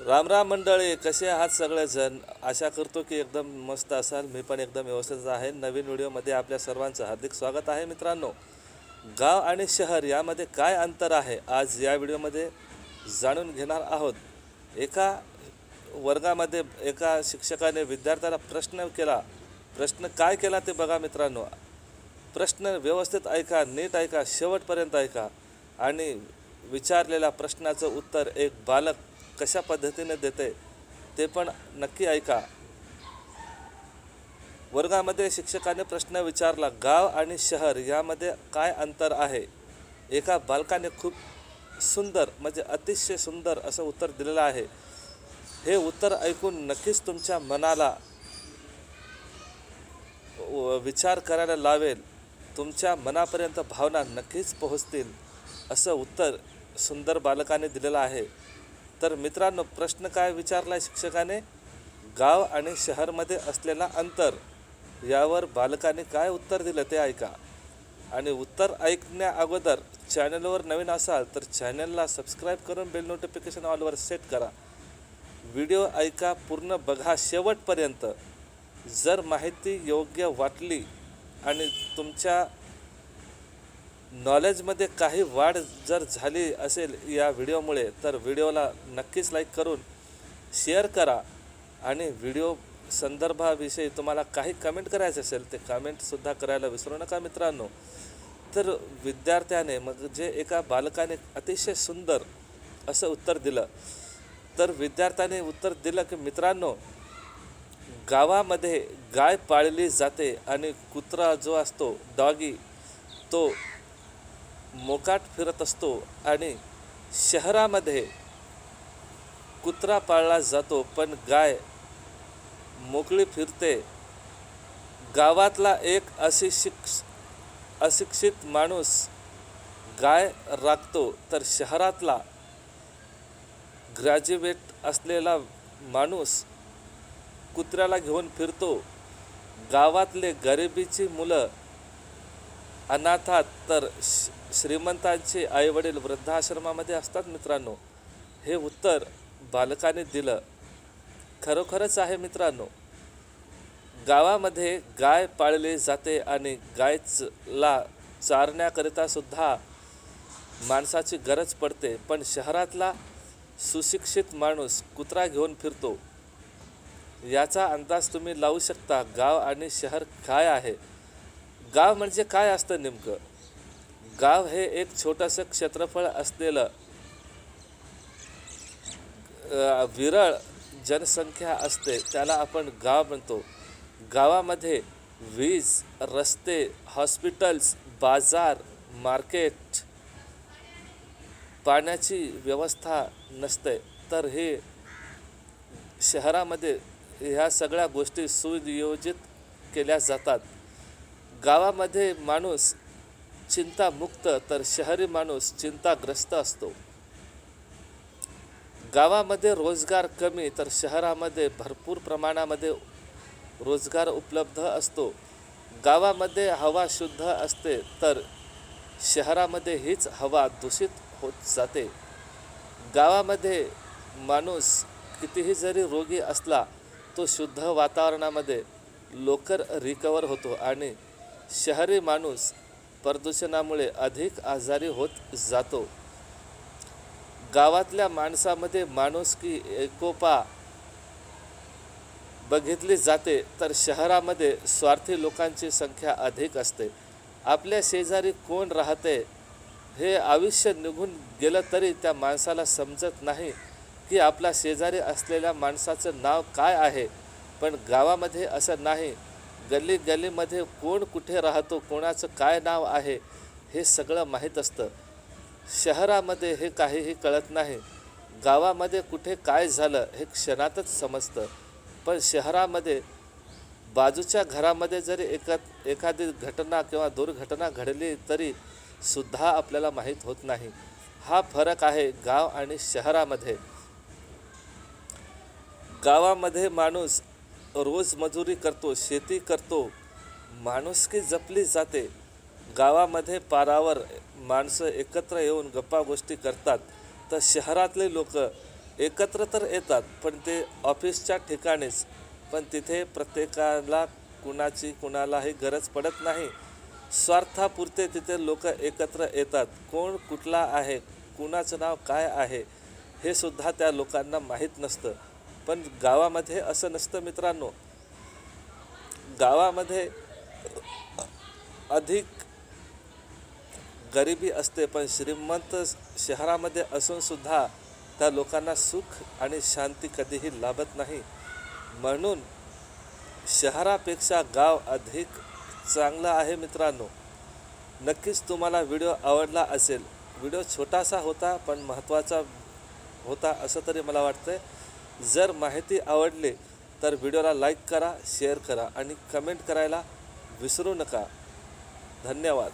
राम राम मंडळी कसे आहात सगळेजण? आशा करतो की एकदम मस्त असाल. मी पण एकदम व्यवस्थित आहे. नवीन व्हिडिओमध्ये आपल्या सर्वांचं हार्दिक स्वागत आहे मित्रांनो. गाव आणि शहर यामध्ये काय अंतर आहे? आज या व्हिडिओमध्ये जाणून घेणार आहोत. एका वर्गामध्ये एका शिक्षकाने विद्यार्थ्याला प्रश्न केला. प्रश्न काय केला ते बघा मित्रांनो. प्रश्न व्यवस्थित ऐका नीट ऐका शेवटपर्यंत ऐका. आणि विचारलेल्या प्रश्नाचं उत्तर एक बालक कशा पद्धतीने देते ते पण नक्की ऐका. वर्गामध्ये शिक्षकाने प्रश्न विचारला गाव आणि शहर यामध्ये काय अंतर आहे? एका बालकाने खूप सुंदर म्हणजे अतिशय सुंदर असं उत्तर दिलेलं आहे. हे उत्तर ऐकून नक्कीच तुमच्या मनाला व- विचार करायला लावेल. तुमच्या मनापर्यंत भावना नक्कीच पोहोचतील असं उत्तर सुंदर बालकाने दिलेलं आहे. तर मित्रांनो प्रश्न काय विचारला शिक्षकाने? गाव आणि शहरमध्ये असलेला अंतर यावर बालकाने काय उत्तर दिलं ते ऐका. आणि उत्तर ऐकण्या अगोदर चॅनलवर नवीन असाल तर चॅनलला सबस्क्राईब करून बेल नोटिफिकेशन ऑलवर सेट करा. व्हिडिओ ऐका पूर्ण बघा शेवटपर्यंत. जर माहिती योग्य वाटली आणि तुमच्या नॉलेजमध्ये काही वाढ जर झाली असेल या व्हिडिओमुळे तर व्हिडिओला नक्कीच लाईक करून शेअर करा. आणि व्हिडिओ संदर्भाविषयी तुम्हाला काही कमेंट करायचं असेल ते कमेंटसुद्धा करायला विसरू नका मित्रांनो. तर विद्यार्थ्याने मग जे एका बालकाने अतिशय सुंदर असं उत्तर दिलं तर विद्यार्थ्याने उत्तर दिलं की मित्रांनो गावामध्ये गाय पाळली जाते आणि कुत्रा जो असतो डॉगी तो मोकाट फिरत असतो आणि शहरामध्ये कुत्रा पाळला जातो पण गाय मोकळी फिरते. गावातला एक अशिक्ष अशिक्षित माणूस गाय राखतो तर शहरातला ग्रॅज्युएट असलेला माणूस कुत्र्याला घेऊन फिरतो. गावातले गरिबीची मुलं अनाथात तर श- श्रीमंतांचे आईवडील वृद्धाश्रमामध्ये असतात मित्रांनो. हे उत्तर बालकाने दिलं. खरोखरच आहे मित्रांनो. गावामध्ये गाय पाळली जाते आणि गायला चारण्याकरिता सुद्धा माणसाची गरज पडते पण शहरातला सुशिक्षित माणूस कुत्रा घेऊन फिरतो. याचा अंदाज तुम्ही लावू शकता गाव आणि शहर काय आहे? गाव म्हणजे काय असतं नेमकं? गाव हे एक छोटंसं क्षेत्रफळ असलेलं विरळ जनसंख्या असते त्याला आपण गाव म्हणतो. गावामध्ये वीज रस्ते हॉस्पिटल्स बाजार मार्केट पाण्याची व्यवस्था नसते. तर हे शहरामध्ये ह्या सगळ्या गोष्टी सुनियोजित केल्या जातात. गावामध्ये माणूस चिंतामुक्त तर शहरी माणूस चिंताग्रस्त असतो. गावामध्ये रोजगार कमी तर शहरामध्ये भरपूर प्रमाणामध्ये रोजगार उपलब्ध असतो. गावामध्ये हवा शुद्ध असते तर शहरामध्ये हीच हवा दूषित होत जाते. गावामध्ये माणूस कितीही जरी रोगी असला तो शुद्ध वातावरणामध्ये लवकर रिकवर होतो आणि शहरी माणूस प्रदूषणामुळे अधिक आजारी होत जातो. गावातल्या माणसामध्ये माणुसकी एकोपा बघितली जाते तर शहरामध्ये स्वार्थी लोकांची संख्या अधिक असते. आपल्या शेजारी कोण राहते हे आयुष्य निघून गेलं तरी त्या माणसाला समजत नाही की आपला शेजारी असलेल्या माणसाचं नाव काय आहे. पण गावामध्ये असं नाही. गल्ली गल्लीमध्ये कोण कुठे राहतो कोणाचं काय नाव आहे हे सगळं माहीत असतं. शहरामध्ये हे काहीही कळत नाही. गावामध्ये कुठे काय झालं हे क्षणातच समजतं. पण शहरामध्ये बाजूच्या घरामध्ये जरी एका एखादी घटना किंवा दुर्घटना घडली तरी सुद्धा आपल्याला माहीत होत नाही. हा फरक आहे गाव आणि शहरामध्ये. गावामध्ये माणूस रोज मजुरी करतो शेती करतो माणुसकी जपली जाते. गावामध्ये पारावर माणसं एकत्र येऊन गप्पा गोष्टी करतात. तर शहरातले लोक एकत्र तर येतात पण ते ऑफिसच्या ठिकाणीच. पण तिथे प्रत्येकाला कुणाची कुणालाही गरज पडत नाही. स्वार्थापुरते तिथे लोक एकत्र येतात. कोण कुठला आहे कुणाचं नाव काय आहे हे सुद्धा त्या लोकांना माहीत नसतं. पण गावामध्ये असं नसतं मित्रांनो. गावामध्ये अधिक गरिबी असते पण श्रीमंत शहरामध्ये असून सुद्धा त्या लोकांना सुख आणि शांती कधीही लाभत नाही. म्हणून शहरापेक्षा गाव अधिक चांगलं आहे मित्रांनो. नक्कीच तुम्हाला व्हिडिओ आवडला असेल. व्हिडिओ छोटासा होता पण महत्त्वाचा होता असं तरी मला वाटतं जर माहिती आवडली तर व्हिडिओला लाईक करा शेअर करा आणि कमेंट करायला विसरू नका. धन्यवाद.